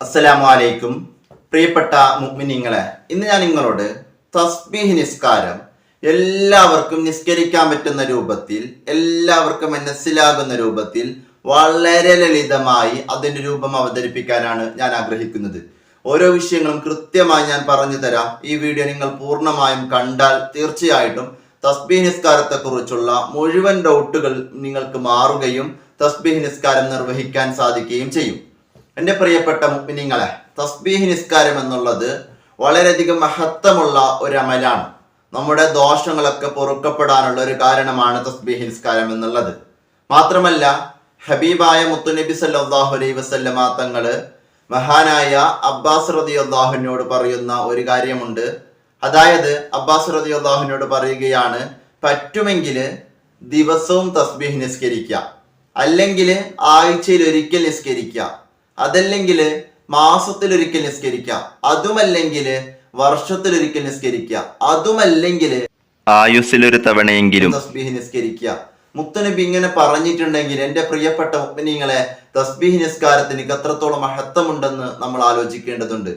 അസ്സലാമു അലൈക്കും പ്രിയപ്പെട്ട മുഗ്മിനിങ്ങളെ ഇന്ന് ഞാൻ നിങ്ങളോട് തസ്ബീഹ് നിസ്കാരം എല്ലാവർക്കും നിസ്കരിക്കാൻ പറ്റുന്ന രൂപത്തിൽ എല്ലാവർക്കും മനസ്സിലാകുന്ന രൂപത്തിൽ വളരെ ലളിതമായി അതിന്റെ രൂപം അവതരിപ്പിക്കാനാണ് ഞാൻ ആഗ്രഹിക്കുന്നത്. ഓരോ വിഷയങ്ങളും കൃത്യമായി ഞാൻ പറഞ്ഞു തരാം. ഈ വീഡിയോ നിങ്ങൾ പൂർണമായും കണ്ടാൽ തീർച്ചയായിട്ടും തസ്ബീഹ് നിസ്കാരത്തെ കുറിച്ചുള്ള മുഴുവൻ ഡൗട്ടുകൾ നിങ്ങൾക്ക് മാറുകയും തസ്ബീഹ് നിസ്കാരം നിർവഹിക്കാൻ സാധിക്കുകയും ചെയ്യും. എന്റെ പ്രിയപ്പെട്ട മുഅ്മിനീങ്ങളെ തസ്ബീഹ് നിസ്കാരം എന്നുള്ളത് വളരെയധികം മഹത്വമുള്ള ഒരു അമലാണ്. നമ്മുടെ ദോഷങ്ങളൊക്കെ പൊറുക്കപ്പെടാനുള്ള ഒരു കാരണമാണ് തസ്ബീഹ് നിസ്കാരം എന്നുള്ളത്. മാത്രമല്ല ഹബീബായ മുത്തുനബി സല്ലാഹു അലൈ വസല്ലമ തങ്ങൾ മഹാനായ അബ്ബാസ് റതി അള്ളാഹുവിനോട് പറയുന്ന ഒരു കാര്യമുണ്ട്. അതായത് അബ്ബാസ് റതി അള്ളാഹുവിനോട് പറയുകയാണ് പറ്റുമെങ്കിൽ ദിവസവും തസ്ബീഹ് നിസ്കരിക്കുക. അല്ലെങ്കിൽ ആഴ്ചയിൽ ഒരിക്കൽ നിസ്കരിക്കുക. അതല്ലെങ്കിൽ മാസത്തിൽ ഒരിക്കൽ നിസ്കരിക്കുക. അതുമല്ലെങ്കിൽ വർഷത്തിൽ ഒരിക്കൽ നിസ്കരിക്കുക. അതുമല്ലെങ്കിൽ ആയുസ്സിലൊരു തവണയെങ്കിലും തസ്ബീഹ് നിസ്കരിക്കുക. മുത്തനബി ഇങ്ങനെ പറഞ്ഞിട്ടുണ്ടെങ്കിൽ എന്റെ പ്രിയപ്പെട്ട മുഗ്നിങ്ങളെ തസ്ബീഹ് നിസ്കാരത്തിന് എത്രത്തോളം മഹത്വമുണ്ടെന്ന് നമ്മൾ ആലോചിക്കേണ്ടതുണ്ട്.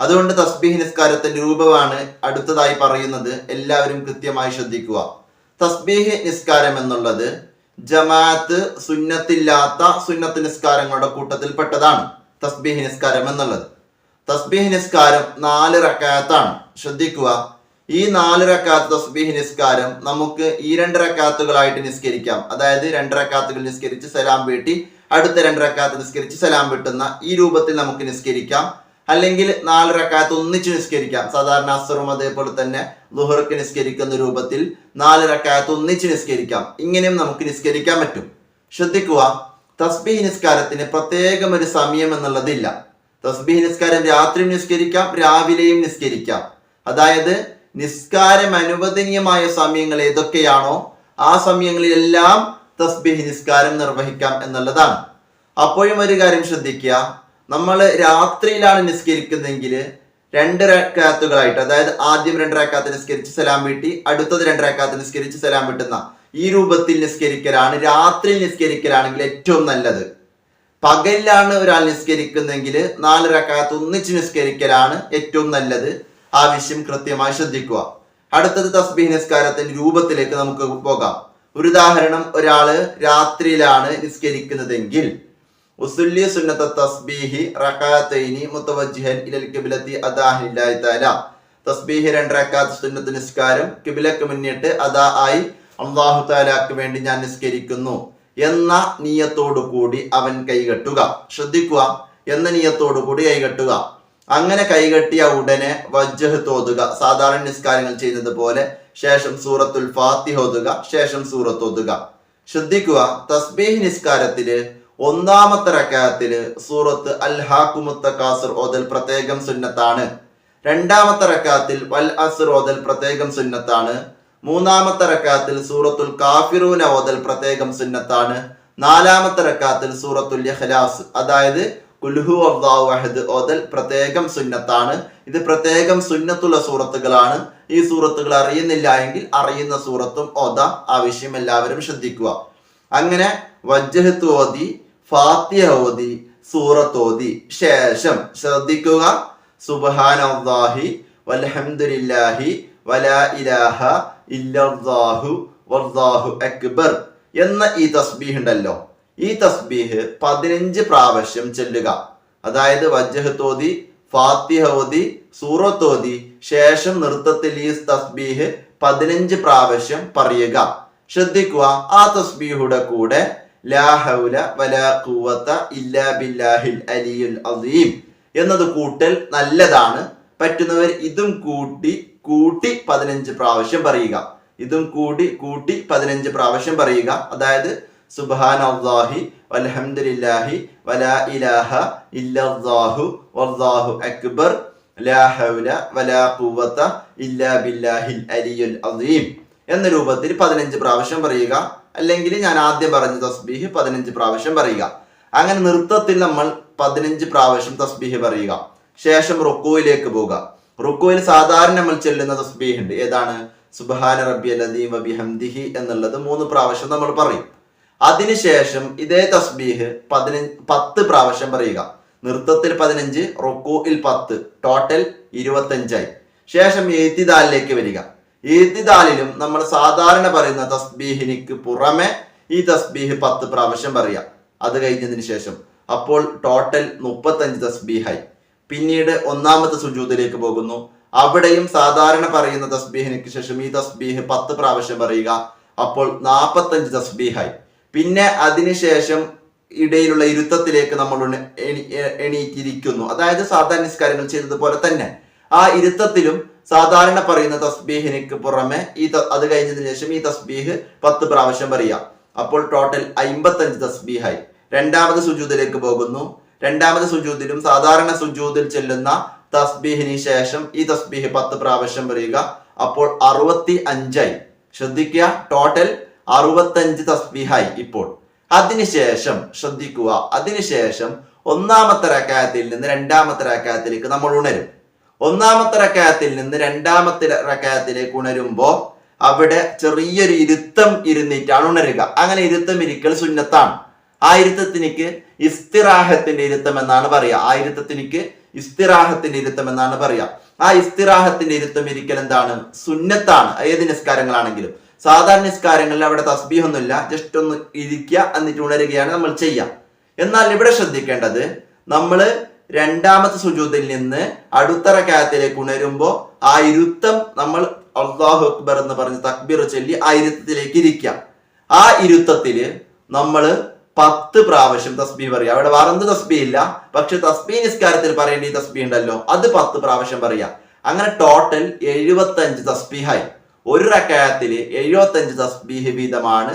അതുകൊണ്ട് തസ്ബീഹ് നിസ്കാരത്തിന്റെ രൂപമാണ് അടുത്തതായി പറയുന്നത് എല്ലാവരും കൃത്യമായി ശ്രദ്ധിക്കുക. തസ്ബീഹ് നിസ്കാരം എന്നുള്ളത് ജമാഅത്ത് സുന്നത്തില്ലാത്ത സുന്നത്ത് നിസ്കാരങ്ങളുടെ കൂട്ടത്തിൽപ്പെട്ടതാണ് തസ്ബീഹ് നിസ്കാരം എന്നുള്ളത്. തസ്ബീഹ് നിസ്കാരം നാല് റക്കാത്താണ് ശ്രദ്ധിക്കുക. ഈ നാല് റക്കാത്ത് തസ്ബീഹ് നിസ്കാരം നമുക്ക് ഈ രണ്ട് റക്കാത്തുകളായിട്ട് നിസ്കരിക്കാം. അതായത് രണ്ട് റക്കാത്തുകൾ നിസ്കരിച്ച് സലാം വീട്ടി അടുത്ത രണ്ട് റക്കാത്ത് നിസ്കരിച്ച് സലാം വീട്ടുന്ന ഈ രൂപത്തിൽ നമുക്ക് നിസ്കരിക്കാം. അല്ലെങ്കിൽ നാല് റക്കാത്ത് ഒന്നിച്ച് നിസ്കരിക്കാം. സാധാരണ അസറും അതേപോലെ തന്നെ ദുഹർക്ക് നിസ്കരിക്കുന്ന രൂപത്തിൽ നാല് റക്കാത്ത് ഒന്നിച്ച് നിസ്കരിക്കാം. ഇങ്ങനെയും നമുക്ക് നിസ്കരിക്കാൻ പറ്റും. ശ്രദ്ധിക്കുക തസ്ബീഹ് നിസ്കാരത്തിന് പ്രത്യേകം ഒരു സമയം എന്നുള്ളതില്ല. തസ്ബീഹ് നിസ്കാരം രാത്രി നിസ്കരിക്കാം രാവിലെയും നിസ്കരിക്കാം. അതായത് നിസ്കാരം അനുവദനീയമായ സമയങ്ങൾ ഏതൊക്കെയാണോ ആ സമയങ്ങളിലെല്ലാം തസ്ബീഹ് നിസ്കാരം നിർവഹിക്കാം എന്നുള്ളതാണ്. അപ്പോഴും ഒരു കാര്യം ശ്രദ്ധിക്കുക നമ്മൾ രാത്രിയിലാണ് നിസ്കരിക്കുന്നതെങ്കിൽ രണ്ട് റക്കാത്തുകളായിട്ട് അതായത് ആദ്യം രണ്ട് റക്കാത്ത് നിസ്കരിച്ച് സലാം വീട്ടി അടുത്തത് രണ്ട് റക്കാത്ത് നിസ്കരിച്ച് സലാം വീട്ടുന്ന ഈ രൂപത്തിൽ നിസ്കരിക്കലാണ് രാത്രിയിൽ നിസ്കരിക്കലാണെങ്കിൽ ഏറ്റവും നല്ലത്. പകലിലാണ് ഒരാൾ നിസ്കരിക്കുന്നതെങ്കിൽ നാല് റക്കാത്ത് ഒന്നിച്ച് നിസ്കരിക്കലാണ് ഏറ്റവും നല്ലത്. ആ വിഷയം കൃത്യമായി ശ്രദ്ധിക്കുക. അടുത്തത് തസ്ബീഹ് നിസ്കാരത്തിന്റെ രൂപത്തിലേക്ക് നമുക്ക് പോകാം. ഒരു ഉദാഹരണം ഒരാൾ രാത്രിയിലാണ് നിസ്കരിക്കുന്നതെങ്കിൽ ഉസുല്ലി സുന്നത്ത തസ്ബീഹി റക്കാത്തൈനി മുത്തവജ്ജിഹൻ ഇലൽ കിബിലത്തി അദാഹില്ലാഹി തആല. തസ്ബീഹി രണ്ട് റക്കാത്ത് സുന്നത്ത് നിസ്കാരം കിബിലക്ക് മുന്നിട്ട് അദാ ആയി അള്ളാഹു താലാക്ക് വേണ്ടി ഞാൻ നിസ്കരിക്കുന്നു എന്ന നീയത്തോടു കൂടി അവൻ കൈകെട്ടുക ശ്രദ്ധിക്കുക എന്ന നീയത്തോടു കൂടി കൈകെട്ടുക അങ്ങനെ കൈകെട്ടിയ ഉടനെ വജ്ജഹ് തോതുക. സാധാരണ നിസ്കാരങ്ങൾ ചെയ്യുന്നത് പോലെ ശേഷം സൂറത്തുൽ ഫാത്തിഹ ഓതുക ശേഷം സൂറത്ത് ഓതുക. ശ്രദ്ധിക്കുക തസ്ബീഹ് നിസ്കാരത്തിൽ ഒന്നാമത്തെ റക്കാത്തിൽ സൂറത്ത് അൽ ഹാക്കുമുത്ത കാസർ ഓതൽ പ്രത്യേകം സുന്നത്താണ്. രണ്ടാമത്തെ റക്കാത്തിൽ വൽ അസുർ ഓതൽ പ്രത്യേകം സുന്നത്താണ്. മൂന്നാമത്തെ റക്കാത്തിൽ സൂറത്തുൽ കാഫിറൂന ഓതൽ പ്രത്യേകം സുന്നത്താണ്. നാലാമത്തെ റക്കാത്തിൽ സൂറത്തുൽ ഇഖ്ലാസ് അതായത് കുൽഹു അള്ളാഹു അഹദ് ഓതൽ പ്രത്യേകം സുന്നത്താണ്. ഇത് പ്രത്യേകം സുന്നത്തുള്ള സൂറത്തുകളാണ്. ഈ സൂറത്തുകൾ അറിയുന്നില്ല എങ്കിൽ അറിയുന്ന സൂറത്തും ഓതാം. ആവശ്യം എല്ലാവരും ശ്രദ്ധിക്കുക. അങ്ങനെ വജ്ജഹത്ത് ഓതി ഫാത്തിഹ ഓതി സൂറത്തോതി. ശേഷം ശ്രദ്ധിക്കുക. സുബ്ഹാനല്ലാഹി വൽഹംദുലില്ലാഹി വലാ ഇലാഹ ഇല്ലല്ലാഹു വല്ലാഹു അക്ബർ എന്ന ഈ തസ്ബീഹ് ഉണ്ടല്ലോ. ഈ തസ്ബീഹ് പതിനഞ്ച് പ്രാവശ്യം ചെല്ലുക. അതായത് വജ്ജഹ് തോതി ഫാത്തിഹ ഓതി സൂറത്തോതി ശേഷം നൃത്തത്തിൽ ഈ തസ്ബീഹ് പതിനഞ്ച് പ്രാവശ്യം പറയുക. ശ്രദ്ധിക്കുക ആ തസ്ബീഹുടെ കൂടെ ലാ ഹൗല വലാ ഖുവത ഇല്ലാ ബില്ലാഹിൽ അലിയുൽ അസീം എന്നത് കൂട്ടൽ നല്ലതാണ്. പറ്റുന്നവർ ഇതും കൂട്ടി കൂട്ടി പതിനഞ്ച് പ്രാവശ്യം പറയുക. ഇതും കൂടി കൂട്ടി പതിനഞ്ച് പ്രാവശ്യം പറയുക. അതായത് സുബാൻ അള്ളാഹി വലാ ഇലാഹ ഇല്ലല്ലാഹു വല്ലാഹു അക്ബർ. ലാ ഹൗല വലാ ഖുവത ഇല്ലാ ബില്ലാഹിൽ അലിയുൽ അസീം എന്ന രൂപത്തിൽ പതിനഞ്ച് പ്രാവശ്യം പറയുക. അല്ലെങ്കിൽ ഞാൻ ആദ്യം പറഞ്ഞ തസ്ബീഹ് പതിനഞ്ച് പ്രാവശ്യം പറയുക. അങ്ങനെ നൃത്തത്തിൽ നമ്മൾ പതിനഞ്ച് പ്രാവശ്യം തസ്ബീഹ് പറയുക. ശേഷം റുക്കോയിലേക്ക് പോവുക. റുക്കോയിൽ സാധാരണ നമ്മൾ ചെല്ലുന്ന തസ്ബീഹ് ഉണ്ട് ഏതാണ്? സുബഹാന റബ്ബി അലദീം വബിഹംദിഹി എന്നുള്ളത് മൂന്ന് പ്രാവശ്യം നമ്മൾ പറയും. അതിനുശേഷം ഇതേ തസ്ബീഹ് പതിനഞ്ച് പത്ത് പ്രാവശ്യം പറയുക. നൃത്തത്തിൽ പതിനഞ്ച് റുക്കുവിൽ പത്ത് ടോട്ടൽ ഇരുപത്തഞ്ചായി. ശേഷം എഴുത്തിദാലിലേക്ക് വരിക. എഴുത്തിദാലിലും നമ്മൾ സാധാരണ പറയുന്ന തസ്ബീഹിനിക്ക് പുറമെ ഈ തസ്ബീഹ് പത്ത് പ്രാവശ്യം പറയാം. അത് കഴിഞ്ഞതിന് ശേഷം. അപ്പോൾ ടോട്ടൽ മുപ്പത്തഞ്ച് തസ്ബീഹായി. പിന്നീട് ഒന്നാമത്തെ സുജൂതിലേക്ക് പോകുന്നു. അവിടെയും സാധാരണ പറയുന്ന തസ്ബീഹിനിക്ക് ശേഷം ഈ തസ്ബീഹ് പത്ത് പ്രാവശ്യം പറയുക. അപ്പോൾ നാൽപ്പത്തഞ്ച് തസ്ബീഹായി. പിന്നെ അതിനുശേഷം ഇടയിലുള്ള ഇരുത്തത്തിലേക്ക് നമ്മൾ എണീറ്റിരിക്കുന്നു. അതായത് സാധാരണ നിസ്കാരങ്ങൾ ചെയ്തതുപോലെ തന്നെ. ആ ഇരുത്തത്തിലും സാധാരണ പറയുന്ന തസ്ബീഹിനിക്ക് പുറമെ ഈ അത് കഴിഞ്ഞതിന് ശേഷം ഈ തസ്ബീഹ് പത്ത് പ്രാവശ്യം പറയാം അപ്പോൾ ടോട്ടൽ അമ്പത്തഞ്ച് തസ്ബീഹായി. രണ്ടാമത് സുജൂദിലേക്ക് പോകുന്നു. രണ്ടാമത് സുജൂദിലും സാധാരണ സുജൂദിൽ ചെല്ലുന്ന തസ്ബീഹിന് ശേഷം ഈ തസ്ബീഹ് പത്ത് പ്രാവശ്യം പറയുക. അപ്പോൾ അറുപത്തി അഞ്ചായി ശ്രദ്ധിക്കുക ടോട്ടൽ അറുപത്തഞ്ച് തസ്ബീഹായി ഇപ്പോൾ. അതിനുശേഷം ശ്രദ്ധിക്കുക അതിനുശേഷം ഒന്നാമത്തെ രാക്കായത്തിൽ നിന്ന് രണ്ടാമത്തെ രാക്കായത്തിലേക്ക് നമ്മൾ ഉണരും. ഒന്നാമത്തെ റക്കായത്തിൽ നിന്ന് രണ്ടാമത്തെ റക്കായത്തിലേക്ക് ഉണരുമ്പോ അവിടെ ചെറിയൊരു ഇരുത്തം ഇരുന്നിട്ടാണ് ഉണരുക. അങ്ങനെ ഇരുത്തം ഇരിക്കൽ സുന്നത്താണ്. ആ ഇരുത്തത്തിനിക്ക് ഇസ്തിറാഹത്തിന്റെ ഇരുത്തം എന്നാണ് പറയുക ആ ഇരുത്തത്തിനിക്ക് ഇസ്തിറാഹത്തിന്റെ ഇരുത്തം എന്നാണ് പറയുക ആ ഇസ്തിറാഹത്തിന്റെ ഇരുത്തം ഇരിക്കൽ എന്താണ്? സുന്നത്താണ്. ഏത് നിസ്കാരങ്ങളാണെങ്കിലും. സാധാരണ നിസ്കാരങ്ങളിൽ അവിടെ തസ്ബീഹൊന്നുമില്ല. ജസ്റ്റ് ഒന്ന് ഇരിക്കുക എന്നിട്ട് ഉണരുകയാണ് നമ്മൾ ചെയ്യുക എന്നാൽ ഇവിടെ ശ്രദ്ധിക്കേണ്ടത് നമ്മൾ രണ്ടാമത്തെ സുജൂതിൽ നിന്ന് അടുത്ത റക്കാത്തിലേക്ക് ഉണരുമ്പോൾ ആ ഇരുത്തം നമ്മൾ അള്ളാഹു അക്ബർ എന്ന് പറഞ്ഞ് തക്ബീർ ചൊല്ലി ആ ഇരുത്തത്തിലേക്ക് ഇരിക്കാം ആ ഇരുത്തത്തിൽ നമ്മൾ പത്ത് പ്രാവശ്യം തസ്ബി പറയാം അവിടെ വേറെന്ത് തസ്ബി ഇല്ല. പക്ഷെ തസ്ബി നിസ്കാരത്തിൽ പറയേണ്ട ഈ തസ്ബി ഉണ്ടല്ലോ. അത് പത്ത് പ്രാവശ്യം പറയാം അങ്ങനെ ടോട്ടൽ എഴുപത്തഞ്ച് തസ്ബിഹായി. ഒരു റക്കായത്തിൽ എഴുപത്തഞ്ച് തസ്ബീഹ് വീതമാണ്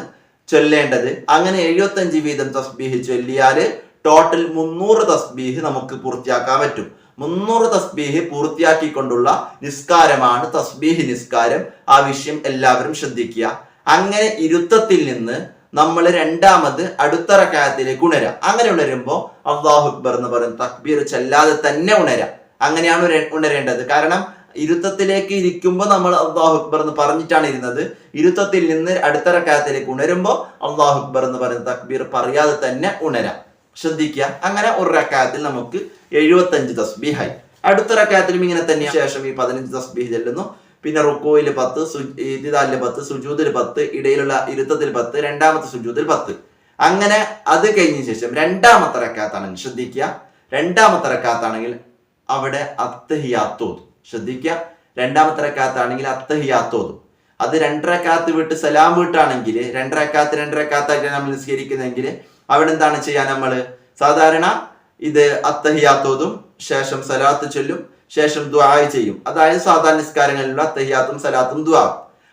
ചൊല്ലേണ്ടത്. അങ്ങനെ എഴുപത്തഞ്ച് വീതം തസ്ബീഹ് ചൊല്ലിയാൽ ടോട്ടൽ മുന്നൂറ് തസ്ബീഹ് നമുക്ക് പൂർത്തിയാക്കാൻ പറ്റും. മുന്നൂറ് തസ്ബീഹ് പൂർത്തിയാക്കിക്കൊണ്ടുള്ള നിസ്കാരമാണ് തസ്ബീഹ് നിസ്കാരം. ആ വിഷയം എല്ലാവരും ശ്രദ്ധിക്കുക. അങ്ങനെ ഇരുത്തത്തിൽ നിന്ന് നമ്മൾ രണ്ടാമത് അടുത്ത റക്കായത്തിലേക്ക് ഉണരാം. അങ്ങനെ ഉണരുമ്പോൾ അള്ളാഹു അക്ബർ എന്ന് പറയുന്ന തക്ബീർ ചെല്ലാതെ തന്നെ ഉണരാം. അങ്ങനെയാണ് ഉണരേണ്ടത്. കാരണം ഇരുത്തത്തിലേക്ക് ഇരിക്കുമ്പോൾ നമ്മൾ അള്ളാഹു അക്ബർ എന്ന് പറഞ്ഞിട്ടാണ് ഇരുന്നത്. ഇരുത്തത്തിൽ നിന്ന് അടുത്ത റക്കായത്തിലേക്ക് ഉണരുമ്പോൾ അള്ളാഹു അക്ബർ എന്ന് പറയുന്ന തക്ബീർ പറയാതെ തന്നെ ഉണരാം. ശ്രദ്ധിക്കുക. അങ്ങനെ ഒരു റക്കായത്തിൽ നമുക്ക് എഴുപത്തഞ്ച് തസ്ബീഹായി. അടുത്ത റക്കായത്തിലും ഇങ്ങനെ തന്നെ ശേഷം ഈ പതിനഞ്ച് തസ്ബീഹ് ചെല്ലുന്നു. പിന്നെ റുക്കോയിൽ പത്ത് ഇതിദാലിൽ പത്ത് സുജൂദിൽ പത്ത് ഇടയിലുള്ള ഇരുത്തത്തിൽ പത്ത് രണ്ടാമത്തെ സുജൂദിൽ പത്ത്. അങ്ങനെ അത് കഴിഞ്ഞ ശേഷം രണ്ടാമത്തെ റക്കാത്താണെങ്കിൽ ശ്രദ്ധിക്കുക. രണ്ടാമത്തെ റക്കാത്താണെങ്കിൽ അവിടെ അത്തഹിയാത്തോത് ശ്രദ്ധിക്കുക. രണ്ടാമത്തെ റക്കാത്താണെങ്കിൽ അത്തഹിയാത്തോതും അത് രണ്ടരക്കാത്ത് വിട്ട് സലാം വീട്ടാണെങ്കിൽ രണ്ടരക്കാത്ത് രണ്ടരക്കാത്തായിട്ട് നമ്മൾ നിസ്കരിക്കുന്നെങ്കിൽ അവിടെ എന്താണ് ചെയ്യാൻ നമ്മൾ സാധാരണ ഇത് അത്തഹിയാത്തോതും ശേഷം സലാത്ത് ചൊല്ലും ശേഷം ദ്വായ ചെയ്യും. അതായത് സാധാരണ നിസ്കാരങ്ങളിലുള്ള അത്തഹിയാത്തും സലാത്തും ദ്വാ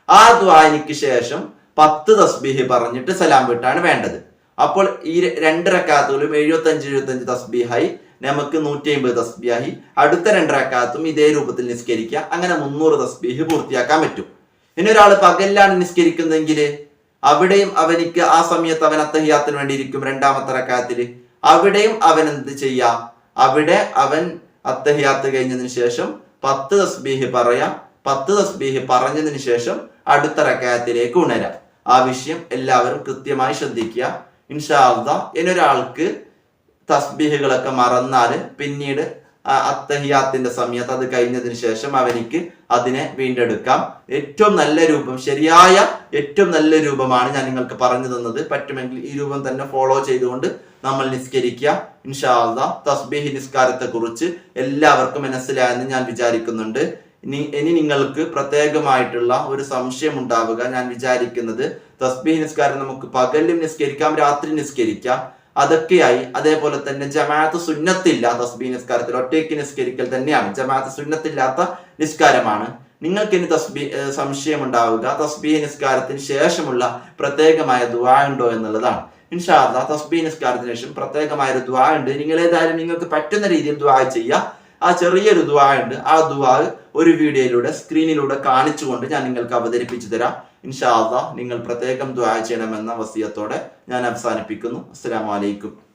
ആ ദ്വായനിക്ക് ശേഷം പത്ത് തസ്ബീഹ് പറഞ്ഞിട്ട് സലാം വിട്ടാണ് വേണ്ടത്. അപ്പോൾ ഈ രണ്ടരക്കാത്തുകളും എഴുപത്തഞ്ച് എഴുപത്തഞ്ച് തസ്ബീഹായി നമുക്ക് നൂറ്റി അമ്പത് തസ്ബിയായി അടുത്ത രണ്ടരക്കാത്തും ഇതേ രൂപത്തിൽ നിസ്കരിക്കുക. അങ്ങനെ മുന്നൂറ് തസ്ബീഹ് പൂർത്തിയാക്കാൻ പറ്റും. ഇനി ഒരാൾ പകലിലാണ് നിസ്കരിക്കുന്നതെങ്കിൽ അവിടെയും അവനിക്ക് ആ സമയത്ത് അവൻ അത്തഹിയാത്തിന് വേണ്ടിയിരിക്കും രണ്ടാമത്തെ റക്കാത്തിൽ അവിടെയും അവൻ എന്ത് ചെയ്യാം? അവിടെ അവൻ അത്തഹിയാത്ത് കഴിഞ്ഞതിന് ശേഷം പത്ത് തസ്ബീഹ് പറയാം പത്ത് തസ്ബീഹ് പറഞ്ഞതിന് ശേഷം അടുത്ത റക്കായത്തിലേക്ക് ഉണരാം. ആ വിഷയം എല്ലാവരും കൃത്യമായി ശ്രദ്ധിക്കുക. ഇൻഷാ അള്ളാ ഇനൊരാൾക്ക് തസ്ബീഹുകളൊക്കെ മറന്നാൽ പിന്നീട് അത്തഹിയാത്തിന്റെ സമയത്ത് അത് കഴിഞ്ഞതിന് ശേഷം അവനിക്ക് അതിനെ വീണ്ടെടുക്കാം. ഏറ്റവും നല്ല രൂപം ശരിയായ ഏറ്റവും നല്ല രൂപമാണ് ഞാൻ നിങ്ങൾക്ക് പറഞ്ഞു തന്നത്. പറ്റുമെങ്കിൽ ഈ രൂപം തന്നെ ഫോളോ ചെയ്തുകൊണ്ട് നമ്മൾ നിസ്കരിക്കുക. ഇൻഷാല്ല തസ്ബീഹി നിസ്കാരത്തെ കുറിച്ച് എല്ലാവർക്കും മനസ്സിലായെന്ന് ഞാൻ വിചാരിക്കുന്നുണ്ട്. ഇനി ഇനി നിങ്ങൾക്ക് പ്രത്യേകമായിട്ടുള്ള ഒരു സംശയം ഉണ്ടാവുക. ഞാൻ വിചാരിക്കുന്നത് തസ്ബീഹ് നിസ്കാരം നമുക്ക് പകലും നിസ്കരിക്കാം രാത്രി നിസ്കരിക്കാം. അതൊക്കെയായി. അതേപോലെ തന്നെ ജമാഅത്ത് സുന്നത്തില്ല തസ്ബീ നിസ്കാരത്തിൽ ഒറ്റയ്ക്ക് നിസ്കരിക്കൽ തന്നെയാണ്. ജമാഅത്ത് സുന്നത്തില്ലാത്ത നിസ്കാരമാണ്. നിങ്ങൾക്ക് ഇനി തസ്ബി സംശയം ഉണ്ടാവുക തസ്ബീ നിസ്കാരത്തിന് ശേഷമുള്ള പ്രത്യേകമായ ദുവാ ഉണ്ടോ എന്നുള്ളതാണ്. ഇൻഷാല്ല തസ്ബീ നിസ്കാരത്തിന് ശേഷം പ്രത്യേകമായ ഒരു ദുആ ഉണ്ട്. നിങ്ങൾ ഏതായാലും നിങ്ങൾക്ക് പറ്റുന്ന രീതിയിൽ ദുആ ചെയ്യുക. ആ ചെറിയൊരു ഉണ്ട്. ആ ദുആ ഒരു വീഡിയോയിലൂടെ സ്ക്രീനിലൂടെ കാണിച്ചുകൊണ്ട് ഞാൻ നിങ്ങൾക്ക് അവതരിപ്പിച്ചു തരാം. ഇൻഷാ നിങ്ങൾ പ്രത്യേകം ദുആ ചെയ്യണമെന്ന വസിയത്തോടെ ഞാൻ അവസാനിപ്പിക്കുന്നു. അസ്സാം അലൈക്കും.